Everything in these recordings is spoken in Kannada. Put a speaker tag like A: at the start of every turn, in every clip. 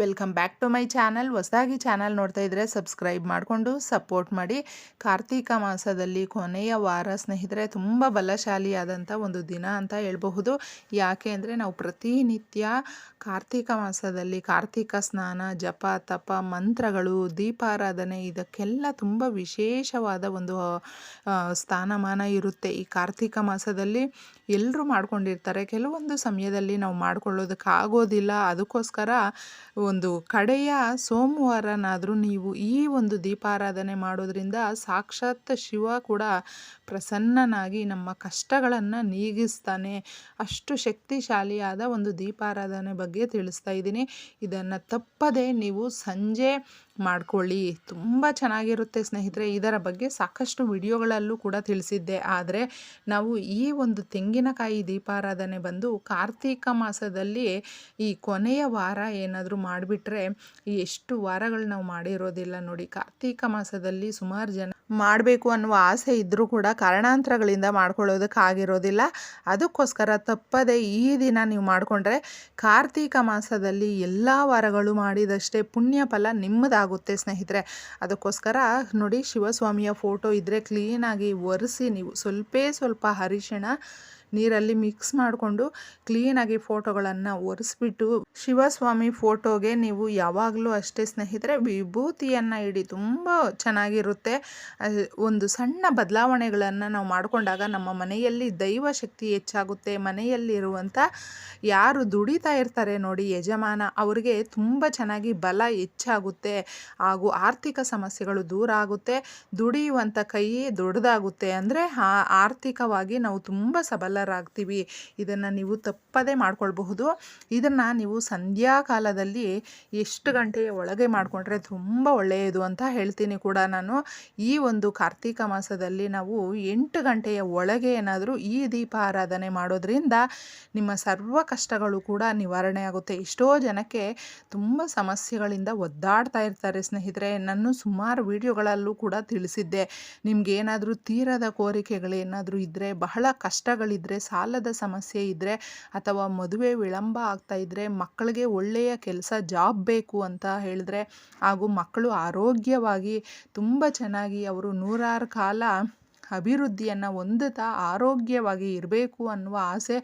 A: Welcome back to my channel. ಹೊಸದಾಗಿ ಚಾನಲ್ ನೋಡ್ತಾ ಇದ್ದರೆ ಸಬ್ಸ್ಕ್ರೈಬ್ ಮಾಡಿಕೊಂಡು ಸಪೋರ್ಟ್ ಮಾಡಿ. ಕಾರ್ತೀಕ ಮಾಸದಲ್ಲಿ ಕೊನೆಯ ವಾರ ಸ್ನೇಹಿತರೆ, ತುಂಬ ಬಲಶಾಲಿಯಾದಂಥ ಒಂದು ದಿನ ಅಂತ ಹೇಳಬಹುದು. ಯಾಕೆ ಅಂದರೆ ನಾವು ಪ್ರತಿನಿತ್ಯ ಕಾರ್ತೀಕ ಮಾಸದಲ್ಲಿ ಕಾರ್ತೀಕ ಸ್ನಾನ, ಜಪ, ತಪ, ಮಂತ್ರಗಳು, ದೀಪಾರಾಧನೆ ಇದಕ್ಕೆಲ್ಲ ತುಂಬ ವಿಶೇಷವಾದ ಒಂದು ಸ್ಥಾನಮಾನ ಇರುತ್ತೆ. ಈ ಕಾರ್ತೀಕ ಮಾಸದಲ್ಲಿ ಎಲ್ಲರೂ ಮಾಡ್ಕೊಂಡಿರ್ತಾರೆ. ಕೆಲವೊಂದು ಸಮಯದಲ್ಲಿ ನಾವು ಮಾಡ್ಕೊಳ್ಳೋದಕ್ಕಾಗೋದಿಲ್ಲ. ಅದಕ್ಕೋಸ್ಕರ ಒಂದು ಕಡೆಯ ಸೋಮವಾರನಾದರೂ ನೀವು ಈ ಒಂದು ದೀಪಾರಾಧನೆ ಮಾಡೋದ್ರಿಂದ ಸಾಕ್ಷಾತ್ ಶಿವ ಕೂಡ ಪ್ರಸನ್ನನಾಗಿ ನಮ್ಮ ಕಷ್ಟಗಳನ್ನು ನೀಗಿಸ್ತಾನೆ. ಅಷ್ಟು ಶಕ್ತಿಶಾಲಿಯಾದ ಒಂದು ದೀಪಾರಾಧನೆ ಬಗ್ಗೆ ತಿಳಿಸ್ತಾ ಇದ್ದೀನಿ. ಇದನ್ನು ತಪ್ಪದೆ ನೀವು ಸಂಜೆ ಮಾಡ್ಕೊಳ್ಳಿ. ತುಂಬ ಚೆನ್ನಾಗಿರುತ್ತೆ ಸ್ನೇಹಿತರೆ. ಇದರ ಬಗ್ಗೆ ಸಾಕಷ್ಟು ವಿಡಿಯೋಗಳಲ್ಲೂ ಕೂಡ ತಿಳಿಸಿದ್ದೆ. ಆದರೆ ನಾವು ಈ ಒಂದು ತೆಂಗಿನಕಾಯಿ ದೀಪಾರಾಧನೆ ಬಂದು ಕಾರ್ತೀಕ ಮಾಸದಲ್ಲಿ ಈ ಕೊನೆಯ ವಾರ ಏನಾದರೂ ಮಾಡಿಬಿಟ್ರೆ ಎಷ್ಟು ವಾರಗಳು ನಾವು ಮಾಡಿರೋದಿಲ್ಲ ನೋಡಿ. ಕಾರ್ತೀಕ ಮಾಸದಲ್ಲಿ ಸುಮಾರು ಜನ ಮಾಡಬೇಕು ಅನ್ನುವ ಆಸೆ ಇದ್ದರೂ ಕೂಡ ಕಾರಣಾಂತರಗಳಿಂದ ಮಾಡ್ಕೊಳ್ಳೋದಕ್ಕಾಗಿರೋದಿಲ್ಲ ಅದಕ್ಕೋಸ್ಕರ ತಪ್ಪದೆ ಈ ದಿನ ನೀವು ಮಾಡಿಕೊಂಡ್ರೆ ಕಾರ್ತೀಕ ಮಾಸದಲ್ಲಿ ಎಲ್ಲ ವಾರಗಳು ಮಾಡಿದಷ್ಟೇ ಪುಣ್ಯ ಫಲ ನಿಮ್ಮದಾಗುತ್ತೆ ಸ್ನೇಹಿತರೆ. ಅದಕ್ಕೋಸ್ಕರ ನೋಡಿ ಶಿವಸ್ವಾಮಿಯ ಫೋಟೋ ಇದ್ದರೆ ಕ್ಲೀನಾಗಿ ಒರೆಸಿ ನೀವು ಸ್ವಲ್ಪೇ ಸ್ವಲ್ಪ ಅರಿಶಿಣ ನೀರಲ್ಲಿ ಮಿಕ್ಸ್ ಮಾಡಿಕೊಂಡು ಕ್ಲೀನಾಗಿ ಫೋಟೋಗಳನ್ನು ಒರೆಸ್ಬಿಟ್ಟು ಶಿವಸ್ವಾಮಿ ಫೋಟೋಗೆ ನೀವು ಯಾವಾಗಲೂ ಅಷ್ಟೇ ಸ್ನೇಹಿತರೆ ವಿಭೂತಿಯನ್ನು ಇಡಿ, ತುಂಬ ಚೆನ್ನಾಗಿರುತ್ತೆ. ಒಂದು ಸಣ್ಣ ಬದಲಾವಣೆಗಳನ್ನು ನಾವು ಮಾಡಿಕೊಂಡಾಗ ನಮ್ಮ ಮನೆಯಲ್ಲಿ ದೈವ ಶಕ್ತಿ ಹೆಚ್ಚಾಗುತ್ತೆ. ಮನೆಯಲ್ಲಿರುವಂಥ ಯಾರು ದುಡಿತಾ ಇರ್ತಾರೆ ನೋಡಿ ಯಜಮಾನ, ಅವರಿಗೆ ತುಂಬ ಚೆನ್ನಾಗಿ ಬಲ ಹೆಚ್ಚಾಗುತ್ತೆ. ಹಾಗೂ ಆರ್ಥಿಕ ಸಮಸ್ಯೆಗಳು ದೂರ ಆಗುತ್ತೆ. ದುಡಿಯುವಂಥ ಕೈ ದೊಡ್ಡದಾಗುತ್ತೆ. ಅಂದರೆ ಆರ್ಥಿಕವಾಗಿ ನಾವು ತುಂಬ ಸಬಲರಾಗ್ತೀವಿ ಇದನ್ನು ನೀವು ತಪ್ಪದೇ ಮಾಡ್ಕೊಳ್ಬಹುದು. ಇದನ್ನು ನೀವು ಸಂಧ್ಯಾ ಕಾಲದಲ್ಲಿ ಎಷ್ಟು ಗಂಟೆಯ ಒಳಗೆ ಮಾಡಿಕೊಂಡ್ರೆ ತುಂಬ ಒಳ್ಳೆಯದು ಅಂತ ಹೇಳ್ತೀನಿ ಕೂಡ ನಾನು. ಈ ಒಂದು ಕಾರ್ತೀಕ ಮಾಸದಲ್ಲಿ ನಾವು ಎಂಟು ಗಂಟೆಯ ಒಳಗೆ ಏನಾದರೂ ಈ ದೀಪ ಆರಾಧನೆ ಮಾಡೋದ್ರಿಂದ ನಿಮ್ಮ ಸರ್ವ ಕಷ್ಟಗಳು ಕೂಡ ನಿವಾರಣೆ ಆಗುತ್ತೆ. ಎಷ್ಟೋ ಜನಕ್ಕೆ ತುಂಬ ಸಮಸ್ಯೆಗಳಿಂದ ಒದ್ದಾಡ್ತಾ ಇರ್ತಾರೆ ಸ್ನೇಹಿತರೆ. ನಾನು ಸುಮಾರು ವಿಡಿಯೋಗಳಲ್ಲೂ ಕೂಡ ತಿಳಿಸಿದ್ದೆ. ನಿಮ್ಗೇನಾದರೂ ತೀರದ ಕೋರಿಕೆಗಳೇನಾದರೂ ಇದ್ದರೆ ಬಹಳ ಕಷ್ಟಗಳಿದ್ದರೆ ಸಾಲದ ಸಮಸ್ಯೆ ಇದ್ದರೆ ಅಥವಾ ಮದುವೆ ವಿಳಂಬ ಆಗ್ತಾ ಇದ್ದರೆ ಮಕ್ಕಳಿಗೆ ಒಳ್ಳೆಯ ಕೆಲಸ, ಜಾಬ್ ಬೇಕು ಅಂತ ಹೇಳಿದ್ರೆ ಹಾಗೂ ಮಕ್ಕಳು ಆರೋಗ್ಯವಾಗಿ ತುಂಬ ಚೆನ್ನಾಗಿ ಅವರು ನೂರಾರು ಕಾಲ ಅಭಿವೃದ್ಧಿಯನ್ನು ಹೊಂದುತ್ತಾ ಆರೋಗ್ಯವಾಗಿ ಇರಬೇಕು ಅನ್ನುವ ಆಸೆ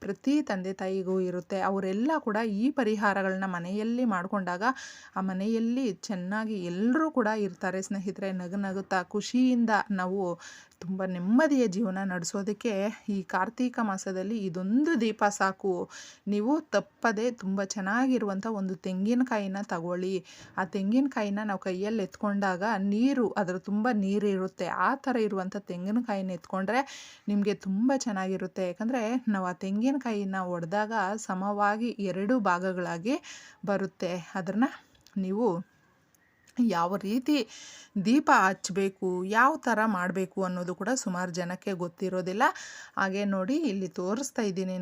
A: ಪ್ರತಿ ತಂದೆ ತಾಯಿಗೂ ಇರುತ್ತೆ. ಅವರೆಲ್ಲ ಕೂಡ ಈ ಪರಿಹಾರಗಳನ್ನ ಮನೆಯಲ್ಲಿ ಮಾಡಿಕೊಂಡಾಗ ಆ ಮನೆಯಲ್ಲಿ ಚೆನ್ನಾಗಿ ಎಲ್ಲರೂ ಕೂಡ ಇರ್ತಾರೆ. ಸ್ನೇಹಿತರೆ, ನಗು ನಗುತ್ತಾ, ಖುಷಿಯಿಂದ ನಾವು ತುಂಬ ನೆಮ್ಮದಿಯ ಜೀವನ ನಡೆಸೋದಕ್ಕೆ ಈ ಕಾರ್ತೀಕ ಮಾಸದಲ್ಲಿ ಇದೊಂದು ದೀಪ ಸಾಕು. ನೀವು ತಪ್ಪದೆ ತುಂಬ ಚೆನ್ನಾಗಿರುವಂಥ ಒಂದು ತೆಂಗಿನಕಾಯಿನ ತಗೊಳ್ಳಿ. ಆ ತೆಂಗಿನಕಾಯಿನ ನಾವು ಕೈಯಲ್ಲಿ ಎತ್ಕೊಂಡಾಗ ನೀರು, ಅದರ ತುಂಬ ನೀರಿರುತ್ತೆ ಆ ಥರ ಇರುವಂಥ ತೆಂಗಿನಕಾಯಿನ ಎತ್ಕೊಂಡ್ರೆ ನಿಮಗೆ ತುಂಬ ಚೆನ್ನಾಗಿರುತ್ತೆ. ಯಾಕಂದರೆ ನಾವು ಆ ತೆಂಗಿನಕಾಯಿನ ಒಡೆದಾಗ ಸಮವಾಗಿ ಎರಡು ಭಾಗಗಳಾಗಿ ಬರುತ್ತೆ. ಅದನ್ನು ನೀವು ಯಾವ ರೀತಿ ದೀಪ ಹಚ್ಚಬೇಕು, ಯಾವ ಥರ ಮಾಡಬೇಕು ಅನ್ನೋದು ಕೂಡ ಸುಮಾರು ಜನಕ್ಕೆ ಗೊತ್ತಿರೋದಿಲ್ಲ. ಹಾಗೆ ನೋಡಿ, ಇಲ್ಲಿ ತೋರಿಸ್ತಾ ಇದ್ದೀನಿ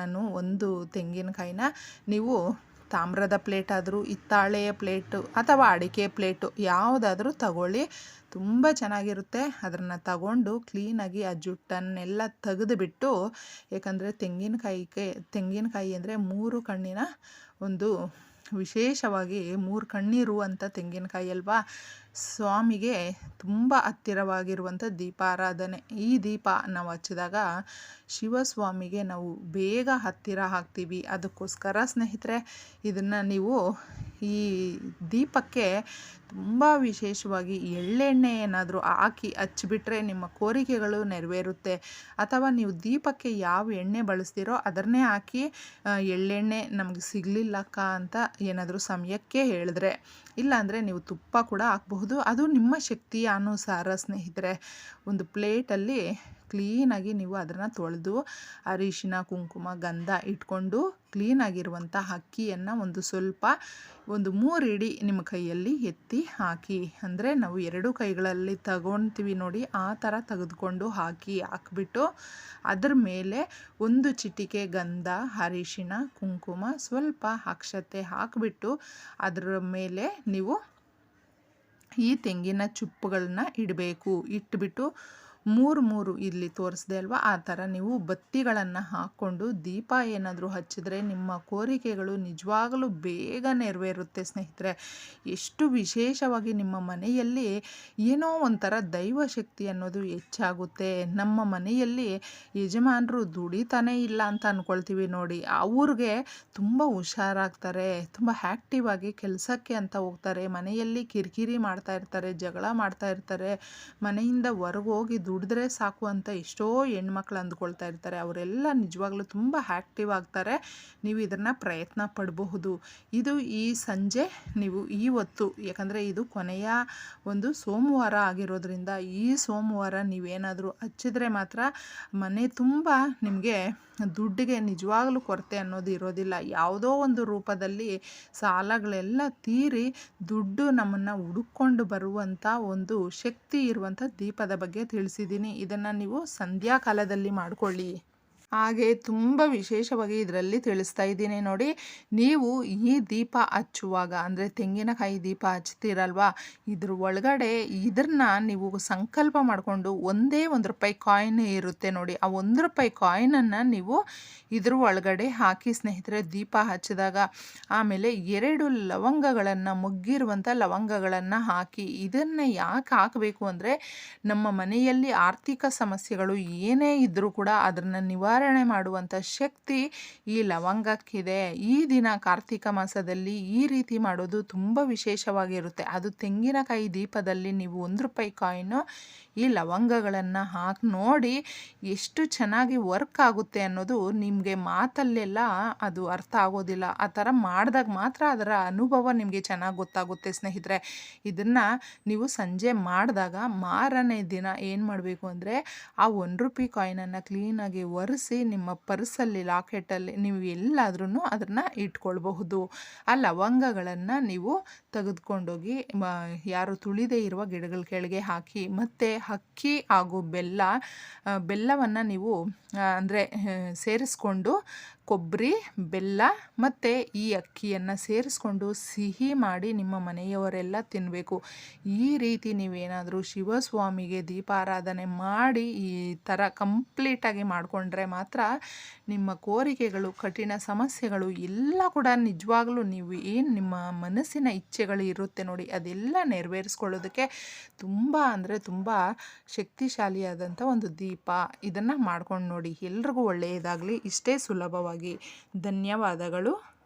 A: ನಾನು ಒಂದು ತೆಂಗಿನಕಾಯಿನ. ನೀವು ತಾಮ್ರದ ಪ್ಲೇಟ್ ಆದರೂ ಹಿತ್ತಾಳೆಯ ಪ್ಲೇಟು ಅಥವಾ ಅಡಿಕೆ ಪ್ಲೇಟು ಯಾವುದಾದ್ರೂ ತಗೊಳ್ಳಿ. ತುಂಬ ಚೆನ್ನಾಗಿರುತ್ತೆ. ಅದನ್ನು ತಗೊಂಡು ಕ್ಲೀನಾಗಿ ಆ ಜುಟ್ಟನ್ನೆಲ್ಲ ತೆಗೆದುಬಿಟ್ಟು, ಏಕೆಂದರೆ ತೆಂಗಿನಕಾಯಿಗೆ, ತೆಂಗಿನಕಾಯಿ ಅಂದರೆ ಮೂರು ಕಣ್ಣಿನ ಒಂದು ವಿಶೇಷವಾಗಿ ಮೂರು ಕಣ್ಣೀರು ಕಣ್ಣಿರುವಂಥ ತೆಂಗಿನಕಾಯಿ ಅಲ್ವಾ? ಸ್ವಾಮಿಗೆ ತುಂಬ ಹತ್ತಿರವಾಗಿರುವಂಥ ದೀಪಾರಾಧನೆ. ಈ ದೀಪ ನಾವು ಹಚ್ಚಿದಾಗ ಶಿವಸ್ವಾಮಿಗೆ ನಾವು ಬೇಗ ಹತ್ತಿರ ಆಗ್ತೀವಿ. ಅದಕ್ಕೋಸ್ಕರ ಸ್ನೇಹಿತರೆ, ಇದನ್ನು ನೀವು ಈ ದೀಪಕ್ಕೆ ತುಂಬ ವಿಶೇಷವಾಗಿ ಎಳ್ಳೆಣ್ಣೆ ಏನಾದರೂ ಹಾಕಿ ಹಚ್ಚಿಬಿಟ್ರೆ ನಿಮ್ಮ ಕೋರಿಕೆಗಳು ನೆರವೇರುತ್ತೆ. ಅಥವಾ ನೀವು ದೀಪಕ್ಕೆ ಯಾವ ಎಣ್ಣೆ ಬಳಸ್ತೀರೋ ಅದನ್ನೇ ಹಾಕಿ ಎಳ್ಳೆಣ್ಣೆ ನಮಗೆ ಸಿಗಲಿಲ್ಲಕ್ಕ ಅಂತ ಏನಾದರೂ ಸಮಯಕ್ಕೆ ಹೇಳಿದ್ರೆ. ಇಲ್ಲಾಂದರೆ ನೀವು ತುಪ್ಪ ಕೂಡ ಹಾಕ್ಬಹುದು. ಅದು ನಿಮ್ಮ ಶಕ್ತಿಯ ಅನುಸಾರ, ಸ್ನೇಹಿತರೆ. ಒಂದು ಪ್ಲೇಟಲ್ಲಿ ಕ್ಲೀನಾಗಿ ನೀವು ಅದನ್ನು ತೊಳೆದು ಅರಿಶಿನ, ಕುಂಕುಮ, ಗಂಧ ಇಟ್ಕೊಂಡು ಕ್ಲೀನಾಗಿರುವಂಥ ಅಕ್ಕಿಯನ್ನು ಒಂದು ಸ್ವಲ್ಪ ಒಂದು ಮೂರು ಇಡಿ ನಿಮ್ಮ ಕೈಯಲ್ಲಿ ಎತ್ತಿ ಹಾಕಿ. ಅಂದರೆ ನಾವು ಎರಡು ಕೈಗಳಲ್ಲಿ ತಗೊಳ್ತೀವಿ ನೋಡಿ, ಆ ಥರ ತೆಗೆದುಕೊಂಡು ಹಾಕಿ ಹಾಕ್ಬಿಟ್ಟು ಅದ್ರ ಮೇಲೆ ಒಂದು ಚಿಟಿಕೆ ಗಂಧ, ಅರಿಶಿನ, ಕುಂಕುಮ ಸ್ವಲ್ಪ ಅಕ್ಷತೆ ಹಾಕಿಬಿಟ್ಟು ಅದರ ಮೇಲೆ ನೀವು ಈ ತೆಂಗಿನ ಚುಪ್ಪುಗಳನ್ನ ಇಡಬೇಕು. ಇಟ್ಬಿಟ್ಟು ಮೂರು ಮೂರು ಇಲ್ಲಿ ತೋರಿಸ್ದೆ ಅಲ್ವಾ? ಆ ಥರ ನೀವು ಬತ್ತಿಗಳನ್ನು ಹಾಕ್ಕೊಂಡು ದೀಪ ಏನಾದರೂ ಹಚ್ಚಿದ್ರೆ ನಿಮ್ಮ ಕೋರಿಕೆಗಳು ನಿಜವಾಗಲೂ ಬೇಗ ನೆರವೇರುತ್ತೆ ಸ್ನೇಹಿತರೆ. ಎಷ್ಟು ವಿಶೇಷವಾಗಿ ನಿಮ್ಮ ಮನೆಯಲ್ಲಿ ಏನೋ ಒಂಥರ ದೈವ ಶಕ್ತಿ ಅನ್ನೋದು ಹೆಚ್ಚಾಗುತ್ತೆ. ನಮ್ಮ ಮನೆಯಲ್ಲಿ ಯಜಮಾನರು ದುಡಿತಾನೇ ಇಲ್ಲ ಅಂತ ಅಂದ್ಕೊಳ್ತೀವಿ ನೋಡಿ. ಅವ್ರಿಗೆ ತುಂಬ ಹುಷಾರಾಗ್ತಾರೆ, ತುಂಬ ಆ್ಯಕ್ಟಿವ್ ಆಗಿ ಕೆಲಸಕ್ಕೆ ಅಂತ ಹೋಗ್ತಾರೆ, ಮನೆಯಲ್ಲಿ ಕಿರಿಕಿರಿ ಮಾಡ್ತಾ ಇರ್ತಾರೆ, ಜಗಳ ಮಾಡ್ತಾ ಇರ್ತಾರೆ, ಮನೆಯಿಂದ ಹೊರಗೋಗಿ ದುಡಿದ್ರೆ ಸಾಕು ಅಂತ ಎಷ್ಟೋ ಹೆಣ್ಮಕ್ಳು ಅಂದ್ಕೊಳ್ತಾ ಇರ್ತಾರೆ. ಅವರೆಲ್ಲ ನಿಜವಾಗ್ಲೂ ತುಂಬ ಆ್ಯಕ್ಟಿವ್ ಆಗ್ತಾರೆ. ನೀವು ಇದನ್ನು ಪ್ರಯತ್ನ ಪಡಬಹುದು. ಇದು ಈ ಸಂಜೆ ನೀವು ಈ ಹೊತ್ತು, ಯಾಕಂದರೆ ಇದು ಕೊನೆಯ ಒಂದು ಸೋಮವಾರ ಆಗಿರೋದ್ರಿಂದ ಈ ಸೋಮವಾರ ನೀವೇನಾದರೂ ಹಚ್ಚಿದ್ರೆ ಮಾತ್ರ ಮನೆ ತುಂಬ ನಿಮಗೆ ದುಡ್ಡಿಗೆ ನಿಜವಾಗ್ಲೂ ಕೊರತೆ ಅನ್ನೋದು ಇರೋದಿಲ್ಲ. ಯಾವುದೋ ಒಂದು ರೂಪದಲ್ಲಿ ಸಾಲಗಳೆಲ್ಲ ತೀರಿ ದುಡ್ಡು ನಮ್ಮನ್ನು ಹುಡುಕೊಂಡು ಬರುವಂಥ ಒಂದು ಶಕ್ತಿ ಇರುವಂಥ ದೀಪದ ಬಗ್ಗೆ ತಿಳಿಸಿದ್ದೀನಿ ಇದನ್ನು ನೀವು ಸಂಧ್ಯಾ ಕಾಲದಲ್ಲಿ ಮಾಡಿಕೊಳ್ಳಿ. ಹಾಗೆ ತುಂಬ ವಿಶೇಷವಾಗಿ ಇದರಲ್ಲಿ ತಿಳಿಸ್ತಾ ಇದ್ದೀನಿ ನೋಡಿ. ನೀವು ಈ ದೀಪ ಹಚ್ಚುವಾಗ, ಅಂದರೆ ತೆಂಗಿನಕಾಯಿ ದೀಪ ಹಚ್ತೀರಲ್ವಾ? ಇದ್ರ ಒಳಗಡೆ ಇದನ್ನ ನೀವು ಸಂಕಲ್ಪ ಮಾಡಿಕೊಂಡು ಒಂದೇ ಒಂದು ರೂಪಾಯಿ ಕಾಯಿನ್ ಇರುತ್ತೆ ನೋಡಿ. ಆ ಒಂದು ರೂಪಾಯಿ ಕಾಯಿನನ್ನು ನೀವು ಇದ್ರ ಒಳಗಡೆ ಹಾಕಿ ಸ್ನೇಹಿತರೆ, ದೀಪ ಹಚ್ಚಿದಾಗ. ಆಮೇಲೆ ಎರಡು ಲವಂಗಗಳನ್ನು ಮುಗ್ಗಿರುವಂಥ ಲವಂಗಗಳನ್ನು ಹಾಕಿ ಇದನ್ನು ಯಾಕೆ ಹಾಕಬೇಕು ಅಂದರೆ, ನಮ್ಮ ಮನೆಯಲ್ಲಿ ಆರ್ಥಿಕ ಸಮಸ್ಯೆಗಳು ಏನೇ ಇದ್ದರೂ ಕೂಡ ಅದನ್ನು ನಿವಾರಣೆ ಮಾಡುವಂಥ ಶಕ್ತಿ ಈ ಲವಂಗಕ್ಕಿದೆ. ಈ ದಿನ ಕಾರ್ತಿಕ ಮಾಸದಲ್ಲಿ ಈ ರೀತಿ ಮಾಡೋದು ತುಂಬ ವಿಶೇಷವಾಗಿರುತ್ತೆ. ಅದು ತೆಂಗಿನಕಾಯಿ ದೀಪದಲ್ಲಿ ನೀವು ಒಂದು ರೂಪಾಯಿ ಕಾಯಿನು ಈ ಲವಂಗಗಳನ್ನು ಹಾಕಿ ನೋಡಿ ಎಷ್ಟು ಚೆನ್ನಾಗಿ ವರ್ಕ್ ಆಗುತ್ತೆ ಅನ್ನೋದು ನಿಮಗೆ ಮಾತಲ್ಲೆಲ್ಲ ಅದು ಅರ್ಥ ಆಗೋದಿಲ್ಲ. ಆ ಥರ ಮಾಡಿದಾಗ ಮಾತ್ರ ಅದರ ಅನುಭವ ನಿಮಗೆ ಚೆನ್ನಾಗಿ ಗೊತ್ತಾಗುತ್ತೆ ಸ್ನೇಹಿತರೆ. ಇದನ್ನು ನೀವು ಸಂಜೆ ಮಾಡಿದಾಗ ಮಾರನೇ ದಿನ ಏನು ಮಾಡಬೇಕು ಅಂದರೆ ಆ ಒಂದು ರೂಪಾಯಿ ಕಾಯಿನನ್ನು ಕ್ಲೀನಾಗಿ ಒರೆಸಿ ನಿಮ್ಮ ಪರ್ಸಲ್ಲಿ, ಲಾಕೆಟಲ್ಲಿ ನೀವು ಎಲ್ಲಾದ್ರೂ ಅದನ್ನು ಇಟ್ಕೊಳ್ಬಹುದು. ಆ ಲವಂಗಗಳನ್ನು ನೀವು ತೆಗೆದುಕೊಂಡೋಗಿ ಯಾರು ತುಳಿದೇ ಇರುವ ಗಿಡಗಳ ಕೆಳಗೆ ಹಾಕಿ, ಮತ್ತು ಅಕ್ಕಿ ಹಾಗೂ ಬೆಲ್ಲ ಬೆಲ್ಲವನ್ನು ನೀವು ಅಂದರೆ ಸೇರಿಸ್ಕೊಂಡು ಕೊಬ್ಬರಿ, ಬೆಲ್ಲ ಮತ್ತು ಈ ಅಕ್ಕಿಯನ್ನು ಸೇರಿಸ್ಕೊಂಡು ಸಿಹಿ ಮಾಡಿ ನಿಮ್ಮ ಮನೆಯವರೆಲ್ಲ ತಿನ್ನಬೇಕು ಈ ರೀತಿ ನೀವೇನಾದರೂ ಶಿವಸ್ವಾಮಿಗೆ ದೀಪಾರಾಧನೆ ಮಾಡಿ ಈ ಥರ ಕಂಪ್ಲೀಟಾಗಿ ಮಾಡಿಕೊಂಡ್ರೆ ಮಾತ್ರ ನಿಮ್ಮ ಕೋರಿಕೆಗಳು, ಕಠಿಣ ಸಮಸ್ಯೆಗಳು ಎಲ್ಲ ಕೂಡ ನಿಜವಾಗ್ಲೂ ನೀವು ಏನು ನಿಮ್ಮ ಮನಸ್ಸಿನ ಇಚ್ಛೆಗಳು ಇರುತ್ತೆ ನೋಡಿ ಅದೆಲ್ಲ ನೆರವೇರಿಸ್ಕೊಳ್ಳೋದಕ್ಕೆ ತುಂಬ ಅಂದರೆ ತುಂಬ ಶಕ್ತಿಶಾಲಿಯಾದಂಥ ಒಂದು ದೀಪ ಇದನ್ನು ಮಾಡ್ಕೊಂಡು ನೋಡಿ ಎಲ್ರಿಗೂ ಒಳ್ಳೆಯದಾಗಲಿ. ಇಷ್ಟೇ ಸುಲಭವಾಗಿ. ಧನ್ಯವಾದಗಳು.